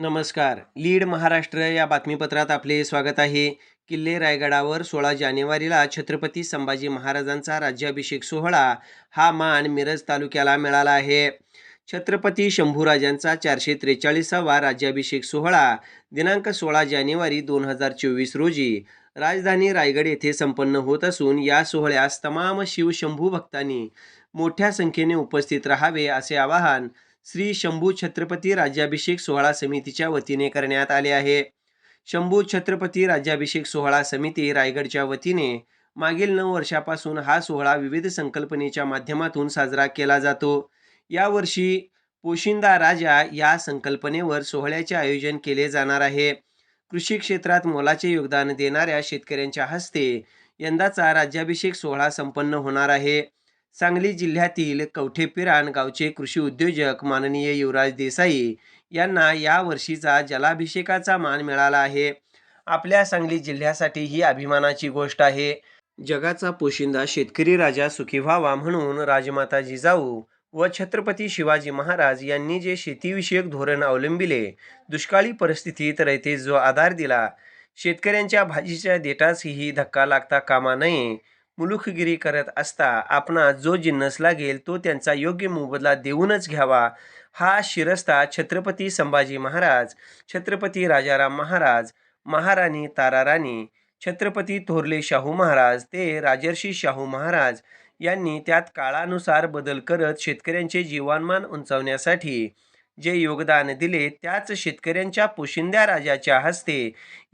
नमस्कार. लीड महाराष्ट्र या बातमीपत्रात आपले स्वागत आहे. किल्ले रायगडावर सोळा जानेवारीला छत्रपती संभाजी महाराजांचा राज्याभिषेक सोहळा हा मान मिरज तालुक्याला मिळाला आहे. छत्रपती शंभूराजांचा चारशे त्रेचाळीसावा राज्याभिषेक सोहळा दिनांक सोळा जानेवारी दोन हजार चोवीस रोजी राजधानी रायगड येथे संपन्न होत असून या सोहळ्यास तमाम शिवशंभू भक्तांनी मोठ्या संख्येने उपस्थित राहावे असे आवाहन श्री शंभू छत्रपती राज्याभिषेक सोहळा समितीच्या वतीने करण्यात आले आहे. शंभू छत्रपती राज्याभिषेक सोहळा समिती रायगडच्या वतीने मागील नऊ वर्षापासून हा सोहळा विविध संकल्पनेच्या माध्यमातून साजरा केला जातो. यावर्षी पोशिंदा राजा या संकल्पनेवर सोहळ्याचे आयोजन केले जाणार आहे. कृषी क्षेत्रात मोलाचे योगदान देणाऱ्या शेतकऱ्यांच्या हस्ते यंदाचा राज्याभिषेक सोहळा संपन्न होणार आहे. सांगली जिल्ह्यातील कवठेपिरान गावचे कृषी उद्योजक माननीय युवराज देसाई यांना या वर्षीचा जलाभिषेकाचा मान मिळाला आहे. आपल्या सांगली जिल्ह्यासाठी ही अभिमानाची गोष्ट आहे. जगाचा पोशिंदा शेतकरी राजा सुखी व्हावा म्हणून राजमाता जिजाऊ व छत्रपती शिवाजी महाराज यांनी जे शेतीविषयक धोरण अवलंबिले दुष्काळी परिस्थितीत रयते जो आधार दिला. शेतकऱ्यांच्या भाजीच्या देठासही धक्का लागता कामा नये. मुलुखगिरी करत असता. आपणास जो जिन्नस लागेल तो त्यांचा योग्य मोबदला देऊनच घ्यावा. हा शिरस्ता छत्रपती संभाजी महाराज छत्रपती राजाराम महाराज महाराणी ताराराणी छत्रपती थोरले शाहू महाराज ते राजर्षी शाहू महाराज यांनी त्यात काळानुसार बदल करत शेतकऱ्यांचे जीवनमान उंचावण्यासाठी जे योगदान दिले त्याच शेतकऱ्यांच्या पोशिंद्या राजाच्या हस्ते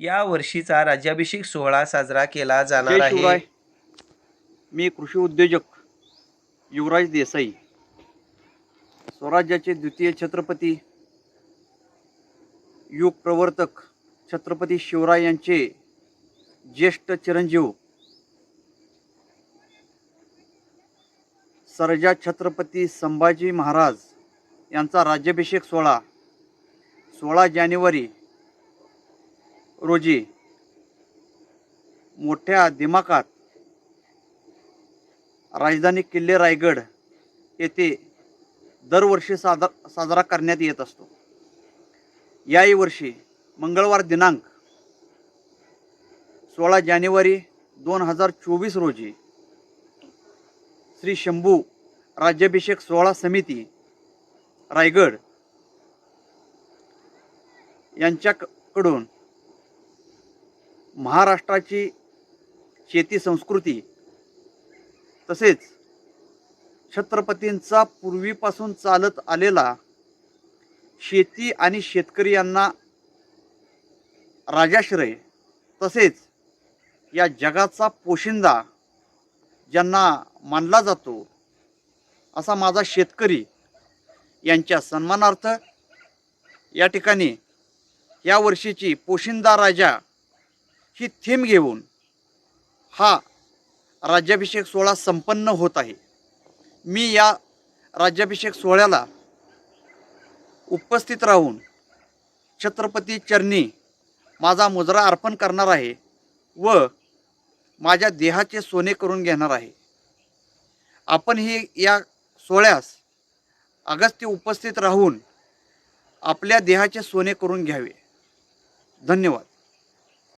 या वर्षीचा राज्याभिषेक सोहळा साजरा केला जाणार आहे. मी कृषी उद्योजक युवराज देसाई स्वराज्याचे द्वितीय छत्रपती युग प्रवर्तक छत्रपती शिवराय यांचे ज्येष्ठ चिरंजीव सर्जा छत्रपती संभाजी महाराज यांचा राज्याभिषेक सोहळा सोळा जानेवारी रोजी मोठ्या दिमाखात राजधानी किल्ले रायगड येथे दरवर्षी सादर साजरा करण्यात येत असतो. याही वर्षी मंगळवार दिनांक सोळा जानेवारी दोन हजार चोवीस रोजी श्री शंभू राज्याभिषेक सोहळा समिती रायगड यांच्याकडून महाराष्ट्राची शेती संस्कृती तसेच छत्रपतींचा पूर्वीपासून चालत आलेला शेती आणि शेतकरी यांना राजाश्रय तसेच या जगाचा पोशिंदा ज्यांना मानला जातो असा माझा शेतकरी यांच्या सन्मानार्थ या ठिकाणी या वर्षीची पोशिंदा राजा ही थीम घेऊन हा राज्याभिषेक सोहळा संपन्न होत आहे. मी या राज्याभिषेक सोहळ्याला उपस्थित राहून छत्रपती चरणी माझा मुजरा अर्पण करणार आहे व माझ्या देहाचे सोने करून घेणार आहे. आपण ही या सोहळ्यास अगस्त्य उपस्थित राहून आपल्या देहाचे सोने करून घ्यावे. धन्यवाद.